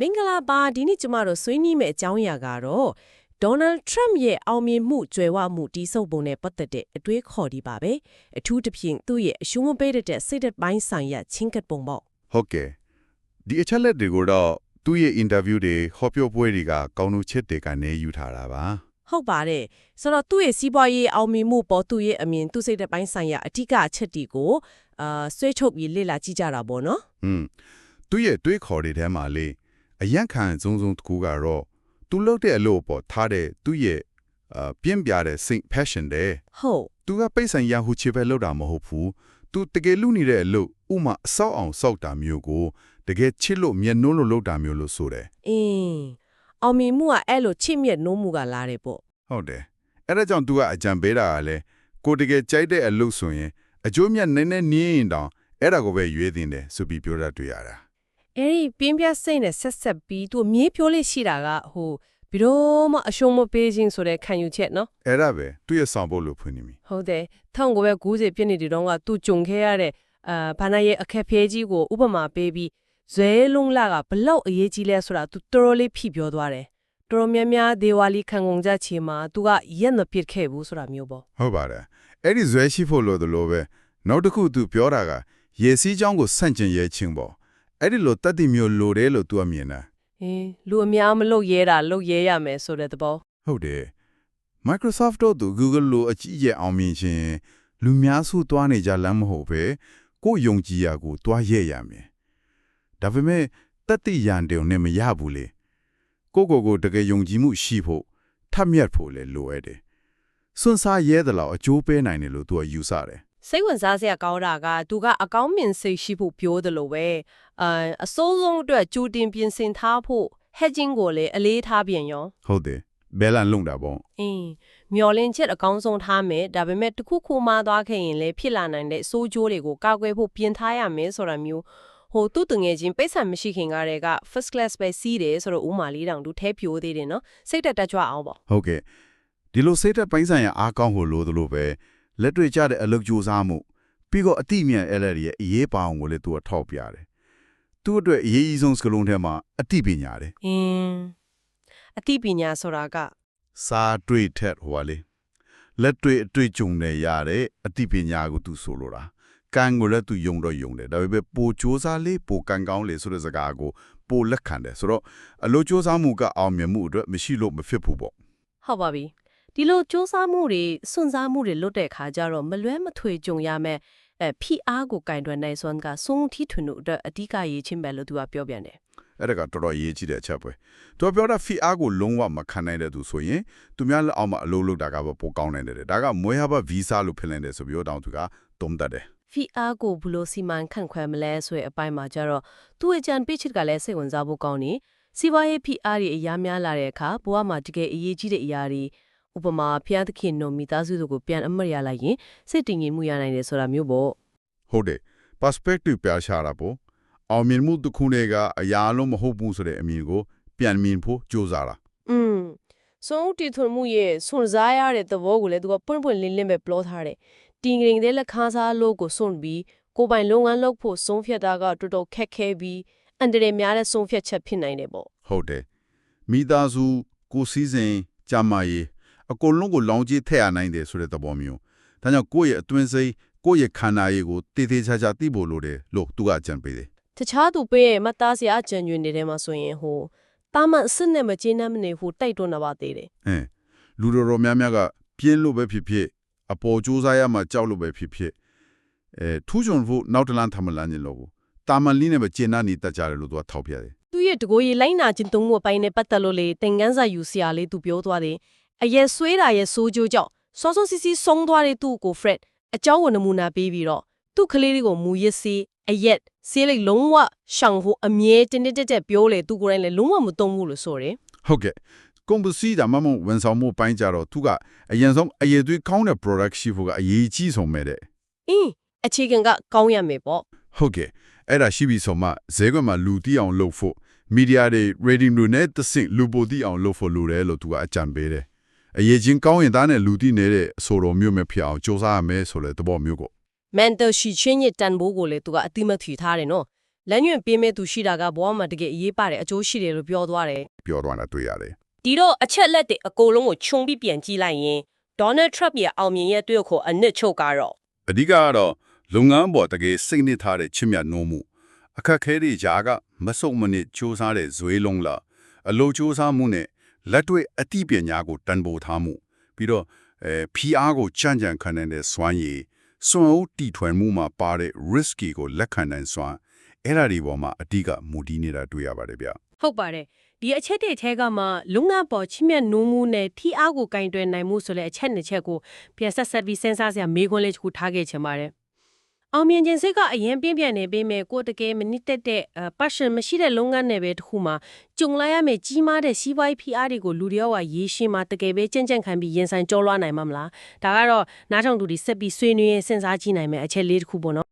မင်္ဂလာပါဒီနေ့ကျမတို့ဆွေးနွေးမယ့်အကြောင်းအရာကတော့ဒေါ်နယ်ထရမ့်ရဲ့အောင်မြင်မှုကြွယ်ဝမှုတီးဆုပ်ပုံနဲ့ပတ်သက်တဲ့အတွေးခေါ်ဒီပါပဲအထူးသဖြင့်သူ့ရဲ့အရှုံးမပေးတဲ့စိတ်သက်ပိုင်းဆိုင်ရာချင်းကပ်ပုံပေါ့ဟုတ်ကဲ့ဒီအချက်လက်တွေကိုတော့သူ့ရဲ့အင်တာဗျူးတွေဟောပြောပွဲတွေကကောင်းလို့ချက်တွေကနေယူထားတာပါဟုတ်ပါတယ်ဆိုတော့သူ့ရဲ့စီးပွားရေးအောင်မြင်မှုပေါ်သူ့ရဲ့အမြင်သူ့စိတ်သက်ပိုင်းဆိုင်ရာအထူးအချက်တွေကိုအာဆွဲထုတ်ပြီးလေ့လာကြည့်ကြတာပေါ့နော်ဟွန်းသူ့ရဲ့တွေးခေါ်တွေထဲမှာလေ အရန်ခံစုံစုံတစ်ခုကတော့သူလုပ်တဲ့အလုပ်ပေါ်ထားတဲ့သူ့ရဲ့အာပြင်းပြတဲ့စိတ် passion တဲ့ဟုတ်သူကပိတ်ဆိုင်ရဟူချေပဲလုပ်တာမဟုတ်ဘူးသူတကယ်လူနေတဲ့အလုပ်ဥမာအဆောက်အောင်စောက်တာမျိုးကိုတကယ်ချစ်လို့မျက်နှိုးလို့လုပ်တာမျိုးလို့ဆိုတယ်အင်းအောင်မြင်မှုကအဲ့လိုချစ်မြတ်နိုးမှုကလာတယ်ပေါ့ဟုတ်တယ်အဲ့ဒါကြောင့် तू ကအကြံပေးတာကလည်းကိုတကယ်ကြိုက်တဲ့အလုပ်ဆိုရင်အကျိုးမြတ်နည်းနည်းနင်းရင်တောင်အဲ့ဒါကိုပဲရွေးတင်တယ်ဆိုပြီးပြောတာတွေ့ရတာ အဲ့ဒီပြင်းပြစိတ်နဲ့ဆက်ဆက်ပြီးသူမြေးဖြိုးလေးရှိတာကဟိုဘီတော့မှအရှုံးမပေးခြင်းဆိုတဲ့ခံယူချက်နော်အဲ့ဒါပဲသူ့ရဲ့ဆောင်ဖို့လို့ဖွင့်နေပြီဟုတ်တယ်1990ပြည့်နှစ်ဒီတော့ကသူကြုံခဲ့ရတဲ့အာဘာနာရဲ့အခက်အခဲကြီးကိုဥပမာပေးပြီးဇွဲလုံးလာကဘလောက်အရေးကြီးလဲဆိုတာသူတော်တော်လေးဖြီးပြောသွားတယ်တော်တော်များများဒေဝါလီခံကုန်ကြချေမှာသူကရက်မပစ်ခဲ့ဘူးဆိုတာမျိုးပေါ့ဟုတ်ပါတယ်အဲ့ဒီဇွဲရှိဖို့လို့တလို့ပဲနောက်တစ်ခု तू ပြောတာကရေစီးချောင်းကိုဆန့်ကျင်ရဲချင်းပေါ့ အဲ့ဒီလိုတတ်တိမျိုးလိုတယ်လို့ तू အမြင်တာအင်းလူအများမလုပ်ရဲတာလုပ်ရဲရမယ်ဆိုတဲ့သဘောဟုတ်တယ် Microsoft တို့သူ Google လိုအကြီးအကျယ်အောင်မြင်ခြင်းလူများစုသွားနေကြလမ်းမဟုတ်ပဲကိုယ်ယုံကြည်ရာကိုသွားရဲရမယ်ဒါပေမဲ့တတ်တိရန်တုံနဲ့မရဘူးလေကိုယ့်ကိုယ်ကိုတကယ်ယုံကြည်မှုရှိဖို့ထပ်မြတ်ဖို့လည်းလိုရတယ်စွန့်စားရဲတယ်လို့အကျိုးပေးနိုင်တယ်လို့သူကယူဆတယ် စိတ်ဝင်စားစရာကောင်းတာကသူကအကောင်းမြင်စိတ်ရှိဖို့ပြောတယ်လို့ပဲအဲအစိုးဆုံးအတွက်ကြိုတင်ပြင်ဆင်ထားဖို့ hedging ကိုလည်းအလေးထားပြန်ရောဟုတ်တယ်ဘဲလန်လုံတာပေါ့အင်းမျော်လင့်ချက်အကောင်းဆုံးထားမယ်ဒါပေမဲ့တစ်ခုခုမှသွားခဲ့ရင်လည်းဖြစ်လာနိုင်တဲ့စိုးကျိုးတွေကိုကာကွယ်ဖို့ပြင်ထားရမယ်ဆိုတာမျိုးဟိုသူ့တငယ်ချင်းပိတ်ဆံမရှိခင်ကတည်းက first class ပဲစီးတယ်ဆိုတော့ဥမာလေးတောင်သူထဲဖြိုးသေးတယ်နော်စိတ်တက်တက်ကြွအောင်ပေါ့ဟုတ်ကဲ့ဒီလိုစိတ်သက်ပိုင်းဆိုင်ရာအားကောင်းဖို့လိုသလိုပဲ လက်တွေ့ကျတဲ့အလုပ်ကြိုးစားမှုပြီးတော့အတိအမြတ်အဲ့လက်ရဲ့အရေးပါအောင်ကိုလည်းသူကထောက်ပြတယ်သူ့အတွက်အရေးကြီးဆုံးစကလုံးထဲမှာအတိပညာတယ်အင်းအသိပညာဆိုတာကစာတွေ့ထက်ဟိုပါလေလက်တွေ့အတွေ့အကြုံနဲ့ရတဲ့အတိပညာကိုသူဆိုလိုတာကံကိုလည်းသူယုံတော့ယုံတယ်ဒါပေမဲ့ပိုစ조사လေးပိုကံကောင်းလေဆိုတဲ့စကားကိုပိုလက်ခံတယ်ဆိုတော့အလုပ်ကြိုးစားမှုကအောင်မြင်မှုအတွက်မရှိလို့မဖြစ်ဘူးပေါ့ဟုတ်ပါပြီ ဒီလိုစူးစမ်းမှုတွေစွန့်စားမှုတွေလွတ်တဲ့ခါကျတော့မလွဲမထွေကြုံရမယ်အဲဖိအားကိုကင်တွယ်နိုင်စွမ်းကစုံထီထွန်းတို့အတွက်အဓိကရေးချင်းပဲလို့သူကပြောပြန်တယ်အဲ့ဒါကတော်တော်အရေးကြီးတဲ့အချက်ပဲသူကပြောတာဖီအားကိုလုံးဝမခံနိုင်တဲ့သူဆိုရင်သူများလက်အောက်မှာအလုပ်လုပ်တာကပဲပိုကောင်းနိုင်တယ်ဒါကမွေးဟဘဗီဇာလို့ဖြစ်နေတယ်ဆိုပြီးတော့တောင်းသူကတုံးတတ်တယ်ဖိအားကိုဘယ်လိုစီမံခန့်ခွဲမလဲဆိုတဲ့အပိုင်းမှာကျတော့သူ့အကြံပေးချက်ကလည်းစိတ်ဝင်စားဖို့ကောင်းနေစီးပွားရေးဖိအားတွေအများများလာတဲ့အခါဘဝမှာတကယ်အရေးကြီးတဲ့အရာတွေ ဥပမာဖျားသခင်တို့မိသားစုတို့ကိုပြန်အမှတ်ရလိုက်ရင်စိတ်တည်ငြိမ်မှုရနိုင်တယ်ဆိုတာမျိုးပေါ့ဟုတ်တယ် perspective ပြရှာတာပေါ့အောင်မြင်မှုတစ်ခုတည်းကအရာလုံးမဟုတ်ဘူးဆိုတဲ့အမြင်ကိုပြန်မြင်ဖို့ကြိုးစားတာอืมစွန်ဦးတီထွန်မှုရဲ့စွန်စားရတဲ့သဘောကိုလည်းသူကပွင့်ပွင့်လင်းလင်းပဲပြောထားတယ်။တင်ကြင်တဲ့လက်ခန်းစားလို့ကိုစွန့်ပြီးကိုယ်ပိုင်လုပ်ငန်းလုပ်ဖို့ဆုံးဖြတ်တာကတော်တော်ခက်ခဲပြီးအန်တရယ်များတဲ့ဆုံးဖြတ်ချက်ဖြစ်နိုင်တယ်ပေါ့ဟုတ်တယ်မိသားစုကိုယ်စည်းစိမ်ကြမ်းမာရေး အကုန်လုံးကိုလောင်ကြီးထည့်ရနိုင်တယ်ဆိုတဲ့သဘောမျိုးဒါကြောင့်ကိုယ့်ရဲ့အတွင်းစိတ်ကိုယ့်ရဲ့ခန္ဓာရေးကိုတည်တည်ချာချာသိဖို့လိုတယ်လို့သူကအကြံပေးတယ်။တခြားသူပေးရဲ့မတ်သားစရာအကြံဉာဏ်တွေထဲမှာဆိုရင်ဟိုတာမန်အစ်စ်နဲ့မကျေနပ်မနေဖို့တိုက်တွန်းတာပါသေးတယ်အင်းလူတော်တော်များများကပြင်းလို့ပဲဖြစ်ဖြစ်အပေါ်ကြိုးစားရမှကြောက်လို့ပဲဖြစ်ဖြစ်အဲထူးချွန်ဖို့နောက်တလန်းထမလန်းနေလို့ကိုတာမန်လီနဲ့ပဲကျင်နာနေတတ်ကြတယ်လို့သူကထောက်ပြတယ်။သူ့ရဲ့တကိုယ်ရည်လိုက်နာခြင်းသုံးမှုအပိုင်းနဲ့ပတ်သက်လို့လေသင်ခန်းစာယူစရာလေးသူပြောသွားတယ်။ အရက်ဆွေးတာရဲ့ဆိုးကျိုးကြောင့်စောစောစီစီဆုံးသွားတဲ့သူ့ကို Fred အကြောင်းကိုနမူနာပေးပြီးတော့သူ့ကလေးလေးကိုမူရစ်စီအရက်ဆေးလိတ်လုံးဝရှောင်ဖို့အမြဲတင်းတင်းတက်တက်ပြောလေသူကိုယ်တိုင်လည်းလုံးဝမတုံ့ဘူးလို့ဆိုတယ်ဟုတ်ကဲ့ကုန်ပစ္စည်းဒါမှမဟုတ်ဝန်ဆောင်မှုပိုင်းကြတော့သူကအရင်ဆုံးအရေးသွေးကောင်းတဲ့ product ရှိဖို့ကအရေးကြီးဆုံးပဲတဲ့အင်းအခြေခံကကောင်းရမယ်ပေါ့ဟုတ်ကဲ့အဲ့ဒါရှိပြီဆိုမှဈေးကွက်မှာလူတီးအောင်လုပ်ဖို့မီဒီယာတွေ rating တွေနဲ့သင့်လူပိုတီးအောင်လုပ်ဖို့လိုတယ်လို့သူကအကြံပေးတယ် အရေးချင်းကောင်းရင်သားနဲ့လူတီးနေတဲ့အဆိုတော်မျိုးမျိုးဖြစ်အောင်စူးစမ်းရမယ်ဆိုတဲ့သဘောမျိုးကို။ mental ရှိချင်းရဲ့တန်ဖိုးကိုလည်းသူကအတိမတ်ထီထားတယ်နော်လမ်းညွှန်ပေးမဲ့သူရှိတာကဘဝမှာတကယ်အရေးပါတယ်အကျိုးရှိတယ်လို့ပြောသွားတယ်ပြောသွားတာတွေ့ရတယ်ဒီတော့အချက်လက်တွေအကုန်လုံးကိုခြုံပြီးပြန်ကြည့်လိုက်ရင် Donald Trump ရဲ့အောင်မြင်ရဲ့တွေ့ကိုအနစ်ချုပ်ကတော့အဓိကကတော့လုပ်ငန်းပေါ်တကယ်စိတ်နစ်ထားတဲ့ချစ်မြတ်နိုးမှုအခက်ခဲတွေကြားကမဆုတ်မနစ်စူးစမ်းတဲ့ဇွေးလုံးလာအလိုစူးစမ်းမှုနဲ့ လက်တွေ့အသိပညာကိုတန်ဖိုးထားမှုပြီးတော့အဲ PR ကိုကြံ့ကြံ့ခံနိုင်တဲ့စွမ်းရည်စွမ်းဦးတီထွင်မှုမှာပါတဲ့ risky ကိုလက်ခံနိုင်စွမ်းအဲ့ဒါဒီပေါ်မှာအဓိကမူတည်နေတာတွေ့ရပါတယ်ဗျဟုတ်ပါတယ်ဒီအချက်တွေထဲကမှလုံငါပေါ်ချစ်မြတ်နိုးမှုနဲ့ထီအားကိုကင်တွယ်နိုင်မှုဆိုတဲ့အချက်နှစ်ချက်ကိုပြန်ဆက်ဆက်ပြီးစဉ်းစားစရာမေးခွန်းလေးတစ်ခုထားခဲ့ချင်ပါတယ် အောင်မြင်ခြင်းစိတ်ကအရင်ပြင်းပြနေပေမဲ့ကိုယ်တကယ်မနစ်တက်တဲ့ passion မရှိတဲ့လုပ်ငန်းနယ်ပဲတစ်ခုမှာကြုံလိုက်ရမယ့်ကြီးမားတဲ့စီးပွားရေးဖိအားတွေကိုလူတယောက်ကရေရှင်းမှာတကယ်ပဲကြင်ကြံ့ခံပြီးရင်ဆိုင်ကြောလွှားနိုင်မှာမလားဒါကတော့နားထောင်သူတွေဆက်ပြီးဆွေးနွေးရင်စဉ်းစားကြည့်နိုင်မယ့်အချက်လေးတစ်ခုပေါ့နော်